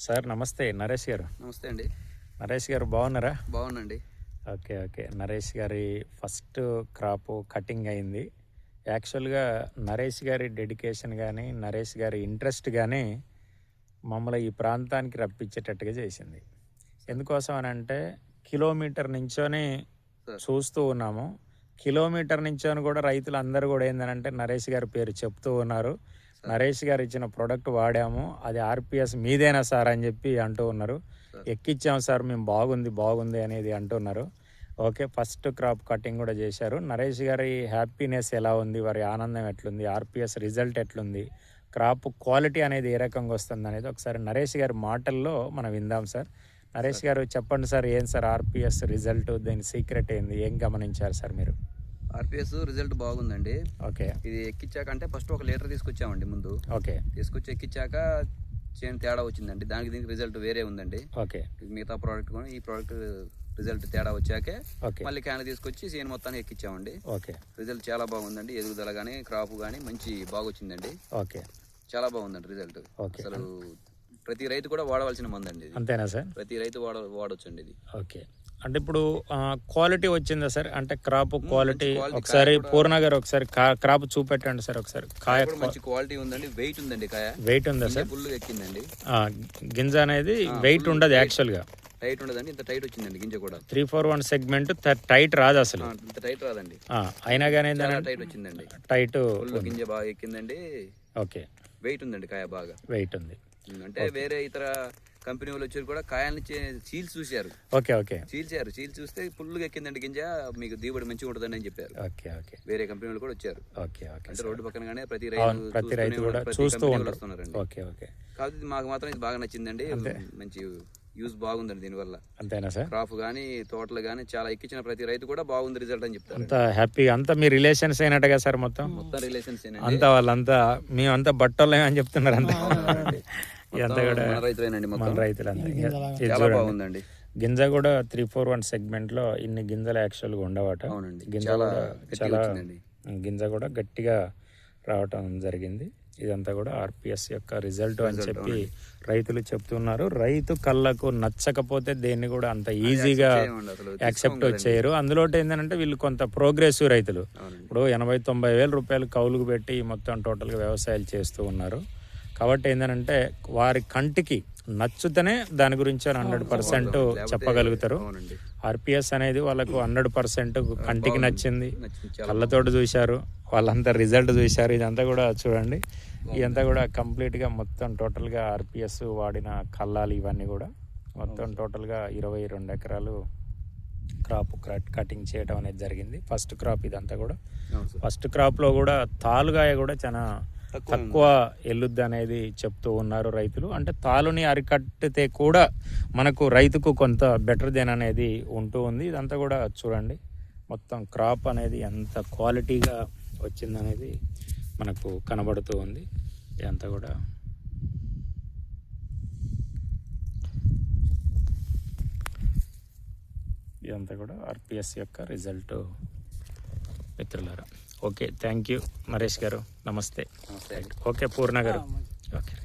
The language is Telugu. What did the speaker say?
సార్ నమస్తే. నరేష్ గారు. నమస్తే అండి. నరేష్ గారు బాగున్నారా? బాగుందండి ఓకే ఓకే. నరేష్ గారి ఫస్ట్ క్రాప్ కటింగ్ అయింది. యాక్చువల్గా నరేష్ గారి డెడికేషన్ కానీ నరేష్ గారి ఇంట్రెస్ట్ కానీ మమ్మల్ని ఈ ప్రాంతానికి రప్పించేటట్టుగా చేసింది. ఎందుకోసం అని అంటే కిలోమీటర్ నుంచోని. చూస్తూ ఉన్నాము. కిలోమీటర్ నుంచోని కూడా రైతులు అందరూ కూడా ఏంటంటే నరేష్ గారి పేరు చెప్తూ ఉన్నారు. నరేష్ గారు ఇచ్చిన ప్రోడక్ట్ వాడాము. అది ఆర్పిఎస్ మీదేనా సార్ అని చెప్పి అంటూ ఉన్నారు. ఎక్కిచ్చాం సార్ మేము బాగుంది బాగుంది అనేది అంటున్నారు ఓకే ఫస్ట్ క్రాప్ కటింగ్ కూడా చేశారు. నరేష్ గారి హ్యాపీనెస్ ఎలా ఉంది? వారి ఆనందం ఎట్లుంది? ఆర్పిఎస్ రిజల్ట్ ఎట్లుంది? క్రాప్ క్వాలిటీ అనేది ఏ రకంగా వస్తుంది అనేది ఒకసారి నరేష్ గారి మాటల్లో మనం విందాం సార్. నరేష్ గారు చెప్పండి సార్ ఏం సార్ ఆర్పిఎస్ రిజల్ట్ దీని సీక్రెట్ ఏంది? ఏం గమనించారు సార్ మీరు? ఆర్పిఎస్ రిజల్ట్ బాగుందండి. ఓకే. ఇది ఎక్కించాక అంటే ఫస్ట్ ఒక లీటర్ తీసుకొచ్చామండి ముందు. ఓకే. తీసుకొచ్చి ఎక్కించాక చేను తేడా వచ్చిందండి. దానికి దీనికి రిజల్ట్ వేరే ఉందండి. ఓకే. మిగతా ప్రోడక్ట్ కూడా ఈ ప్రోడక్ట్ రిజల్ట్ తేడా వచ్చాకే మళ్ళీ క్యాన్ తీసుకొచ్చి చేను మొత్తాన్ని ఎక్కించామండి ఓకే. రిజల్ట్ చాలా బాగుందండి. ఎదుగుదల కానీ క్రాప్ కానీ మంచి బాగొచ్చిందండి. ఓకే. చాలా బాగుందండి రిజల్ట్. అసలు ప్రతి రైతు కూడా వాడవలసిన మందండి అంతేనా సార్? ప్రతి రైతు వాడ వాడొచ్చండి ఇది. ఓకే. అంటే ఇప్పుడు క్వాలిటీ వచ్చిందా సార్? అంటే క్రాప్ క్వాలిటీ quality, ఒకసారి పూర్ణ గారు ఒకసారి క్రాప్ చూపెట్టండి సార్ ఒకసారి. కాయ మంచి క్వాలిటీ ఉందండి. వెయిట్ ఉందండి కాయ. వెయిట్ ఉందా సార్? ఫుల్ ఎక్కిందండి. గింజ అనేది వెయిట్ ఉండదు weight. యాక్చువల్గా టైట్ ఉండదండి. ఇంత టైట్ వచ్చిందండి గింజ కూడా. Three four one segment tight రాదు అసలు. ఇంత టైట్ రాదండి. అయినా కానీ టైట్ వచ్చిందండి. టైట్ గింజ బాగా ఎక్కిందండి. ఓకే. వెయిట్ ఉందండి కాయ బాగా. వెయిట్ ఉంది. ఉమ్, అంటే వేరే ఇతర కంపెనీ వాళ్ళు వచ్చి కూడా కాయల్ని చీల్స్ చూశారు. Okay okay. చీల్చారు. చీల్స్ చూస్తే ఫుల్గా ఎక్కిందండి గింజ మీకు దిగుబడి మంచిగా ఉంటుందని అని చెప్పారు. Okay okay. వేరే కంపెనీ వాళ్ళు కూడా వచ్చారు. ఓకే ఓకే అంటే రోడ్డు పక్కనగానే ప్రతి రైతు ప్రతి రైతు కూడా చూస్తూ వస్తున్నారండి. Okay okay. కాబట్టి ఇది మాకు మాత్రం ఇది బాగా నచ్చిందండి. మంచి యూజ్ బాగుందండి దీనివల్ల. అంతేనా సార్? క్రాప్ కానీ తోటలు కానీ చాలా ఎక్కించిన ప్రతి రైతు కూడా బాగుంది రిజల్ట్ అని చెప్తారు. అంత హ్యాపీ అంతా మీ రిలేషన్స్ అయినట్టుగా సార్ మొత్తం? మొత్తం రిలేషన్స్ అంతా వాళ్ళంతా మేమంతా బట్టలు అని చెప్తున్నారు అంతా. మన. బాగుందండి. గింజ కూడా త్రీ ఫోర్ వన్ సెగ్మెంట్లో ఇన్ని గింజలు యాక్చువల్గా ఉండవట. అవునండి. గింజ చాలా గింజ కూడా గట్టిగా రావటం జరిగింది. ఇదంతా కూడా ఆర్పిఎస్ యొక్క రిజల్ట్ అని చెప్పి రైతులు చెప్తున్నారు. రైతు కళ్ళకు నచ్చకపోతే దేన్ని కూడా అంత ఈజీగా యాక్సెప్ట్ చేయరు. అందులో ఏంటంటే వీళ్ళు కొంత ప్రోగ్రెసివ్ రైతులు. ఇప్పుడు ఎనభై తొంభై వేల రూపాయలు కౌలుకు పెట్టి మొత్తం టోటల్గా వ్యవసాయాలు చేస్తూ ఉన్నారు. కాబట్టి ఏంటంటే వారి కంటికి నచ్చుతనే దాని గురించి హండ్రెడ్ పర్సెంట్ చెప్పగలుగుతారు. ఆర్పిఎస్ అనేది వాళ్ళకు హండ్రెడ్ పర్సెంట్ కంటికి నచ్చింది. కళ్ళతోటి చూశారు వాళ్ళంతా రిజల్ట్ చూశారు ఇదంతా కూడా చూడండి. ఇదంతా కూడా కంప్లీట్గా మొత్తం టోటల్గా ఆర్పిఎస్ వాడిన కళ్ళాలు ఇవన్నీ కూడా మొత్తం టోటల్గా ఇరవై రెండు ఎకరాలు క్రాప్ కటింగ్ చేయడం అనేది జరిగింది. ఫస్ట్ క్రాప్ ఇదంతా కూడా. ఫస్ట్ క్రాప్లో కూడా తాలుగాయ కూడా చాలా తక్కువ తక్కువ ఎల్లుద్ది అనేది చెప్తూ ఉన్నారు రైతులు. అంటే తాలుని అరికట్టితే కూడా మనకు రైతుకు కొంత బెటర్ దెన్ అనేది ఉంటూ ఉంది. ఇదంతా కూడా చూడండి. మొత్తం క్రాప్ అనేది ఎంత క్వాలిటీగా వచ్చిందనేది మనకు కనబడుతూ ఉంది. ఇదంతా కూడా ఇదంతా కూడా ఆర్పిఎస్ యొక్క రిజల్ట్ మిత్రులారా. ఓకే థ్యాంక్ యూ నరేష్ గారు నమస్తే ఓకే పూర్ణ గారు ఓకే